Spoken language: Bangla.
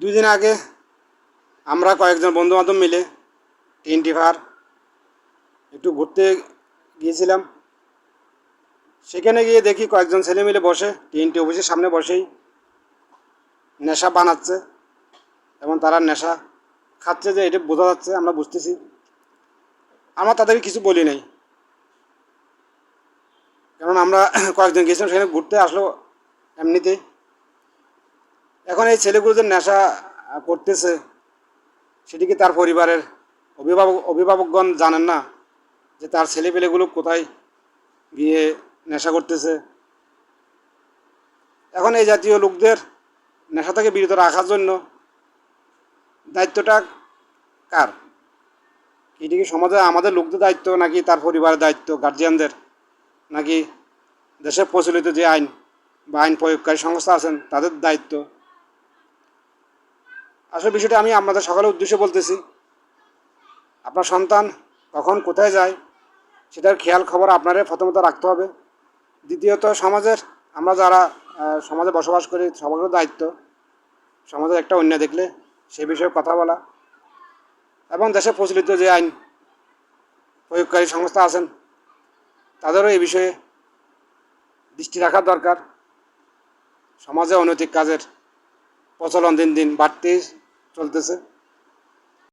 দুই দিন আগে আমরা কয়েকজন বন্ধু বান্ধব মিলে তিনটি ফার একটু ঘুরতে গিয়েছিলাম। সেখানে গিয়ে দেখি কয়েকজন ছেলে মিলে বসে তিনটি অফিসের সামনে বসেই নেশা বানাচ্ছে এবং তারা নেশা খাচ্ছে যে এটা বোঝা যাচ্ছে, আমরা বুঝতেছি। আমরা তাদেরকে কিছু বলি নাই। কারণ আমরা কয়েকজন গিয়েছিলাম, সেখানে ঘুরতে আসলো এমনিতেই। এখন এই ছেলেগুলো যে নেশা করতেছে সেটিকে তার পরিবারের? অভিভাবক, অভিভাবকগণ জানেন না যে তার ছেলেপেলেগুলো কোথায় গিয়ে নেশা করতেছে? এখন এই জাতীয় লোকদের নেশা থেকে বিরত রাখার জন্য দায়িত্বটা কার? এটি কি সমাজে আমাদের লোকদের দায়িত্ব নাকি তার পরিবারের দায়িত্ব গার্জিয়ানদের নাকি দেশে প্রচলিত যে আইন বা আইন প্রয়োগকারী সংস্থা আছেন, তাদের দায়িত্ব? আসলে বিষয়টা আমি আপনাদের সকলের উদ্দেশ্যে বলতেছি। আপনার সন্তান কখন কোথায় যায়, সেটার খেয়াল খবর আপনারে প্রথমত রাখতে হবে। দ্বিতীয়ত, সমাজের, আমরা যারা সমাজে বসবাস করি সবার দায়িত্ব সমাজের একটা অন্য দেখলে সে বিষয়ে কথা বলা। এবং দেশে প্রচলিত যে আইন প্রয়োগকারী সংস্থা আছেন, তাদেরও এই বিষয়ে দৃষ্টি রাখার দরকার। সমাজে অনৈতিক কাজের প্রচলন দিন দিন বাড়তেই চলতেছে।